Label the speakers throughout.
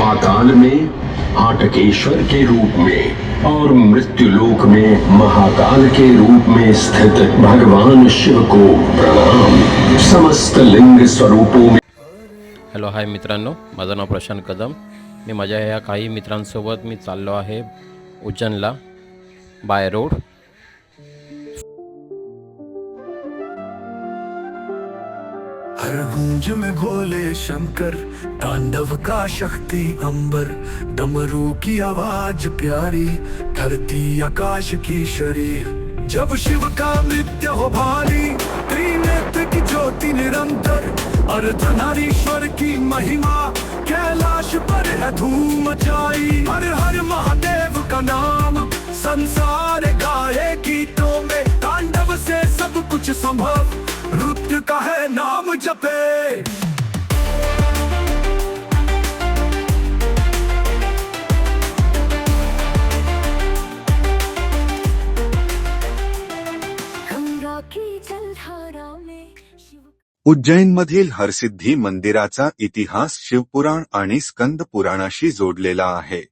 Speaker 1: पाताल में हाटकेश्वर के रूप में और मृत्युलोक में, महाकाल के रूप में स्थित भगवान शिव को प्रणाम। समस्त लिंग स्वरूपों में
Speaker 2: हॅलो हाय मित्रांनो. माझं नाव प्रशांत कदम. मी माझ्या ह्या काही मित्रांसोबत मी चाललो आहे उज्जैनला, बाय रोड.
Speaker 3: हर गूंज में भोले शंकर, तांडव का शक्ति अंबर, डमरू की आवाज़ प्यारी, धरती आकाश की शरीर जब शिव का नृत्य हो भारी, त्रिनेत्र की ज्योति निरंतर अर्धनारीश्वर की महिमा, कैलाश पर है धूम मचाई हर हर महादेव का नाम, संसार गाए गीतों में, तांडव से सब कुछ संभव।
Speaker 4: शिव
Speaker 5: उज्जैनमधील हरसिद्धी मंदिराचा इतिहास शिवपुराण आणि स्कंद पुराणाशी जोडलेला आहे.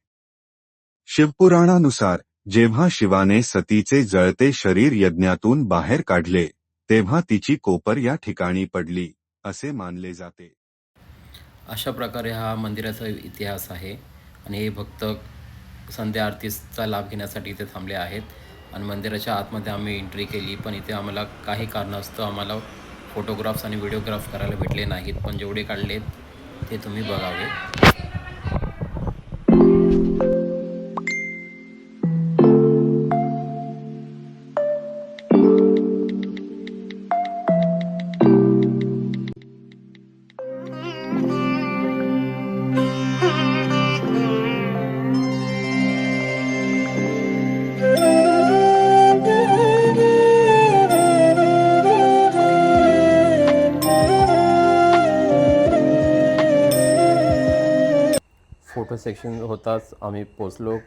Speaker 5: शिवपुराणानुसार जेव्हा शिवाने सतीचे जळते शरीर यज्ञातून बाहेर काढले तेव्हा तिची कोपर या ठिकाणी पडली. असे मानले जाते.
Speaker 2: अशा प्रकारे हा मंदिराचा इतिहास आहे आणि हे भक्त संध्या आरतीचा लाभ घेण्यासाठी इथे थांबले आहेत. आणि मंदिराच्या आतमध्ये आम्ही एंट्री केली पण इथे आम्हाला काही कारणास्तव आम्हाला फोटोग्राफ्स आणि व्हिडिओग्राफ करायला भेटले नाहीत. पण जेवढे काढलेत ते तुम्ही बघावे. सेक्शन होताच आम्ही पोचलो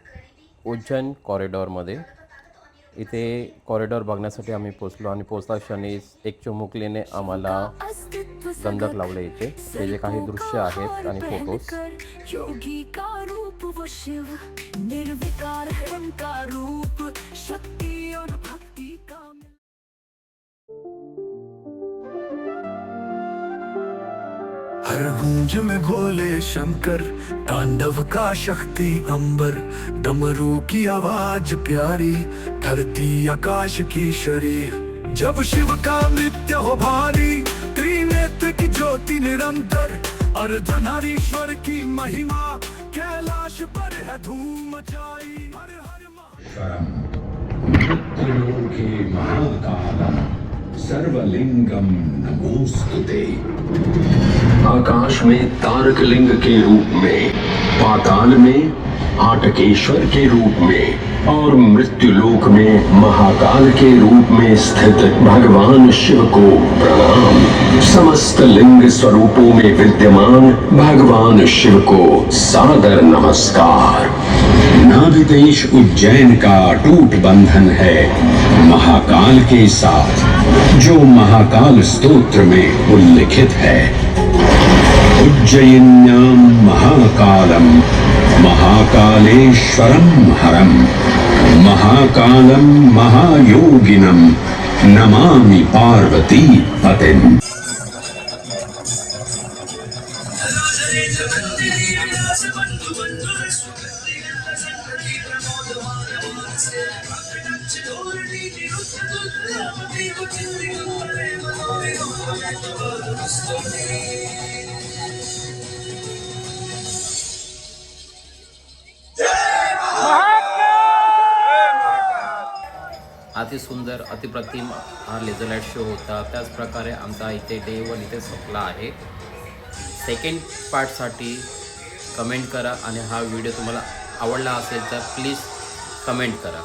Speaker 2: उज्जैन कॉरिडॉरमध्ये इथे कॉरिडॉर बघण्यासाठी आम्ही पोचलो आणि पोचता क्षणी एक चिमुकलीने आम्हाला गंधक लावले इथे. ते जे काही दृश्य आहेत आणि फोटोज
Speaker 3: हर गूंज में भोले शंकर, तांडव का शक्ति अंबर, डमरू की आवाज़ प्यारी, धरती आकाश की शरीर जब शिव का नृत्य हो भारी, त्रिनेत्र की ज्योति निरंतर अर्धनारीश्वर की महिमा, कैलाश पर है धूम मचाई। हर हर
Speaker 1: महाकालम, सर्वलिंगम नमोस्तुते। आकाश में तारक लिंग के रूप में, पाताल में हाटकेश्वर के रूप में, और मृत्युलोक में, महाकाल के रूप में स्थित भगवान शिव को प्रणाम। समस्त लिंग स्वरूपों में विद्यमान भगवान शिव को सादर नमस्कार। नाभिदेश उज्जैन का अटूट बंधन है महाकाल के साथ, जो महाकाल स्तोत्र में उल्लिखित है। உஜ்ஜயின்யாம் மகாகாலம் மகாகாலேஸ்வரம் ஹரம் மகாகாலம் மகாயோகினம் நமாமி பார்வதி பதன்
Speaker 2: Thank you. सुंदर अतिप्रतिम हा लेझर लाइट शो होता. त्याचप्रकारे आमचा इथे डे वन इथे संपला आहे. सेकंड पार्टसाठी कमेंट करा आणि हा व्हिडिओ तुम्हाला आवडला असेल तर प्लीज कमेंट करा.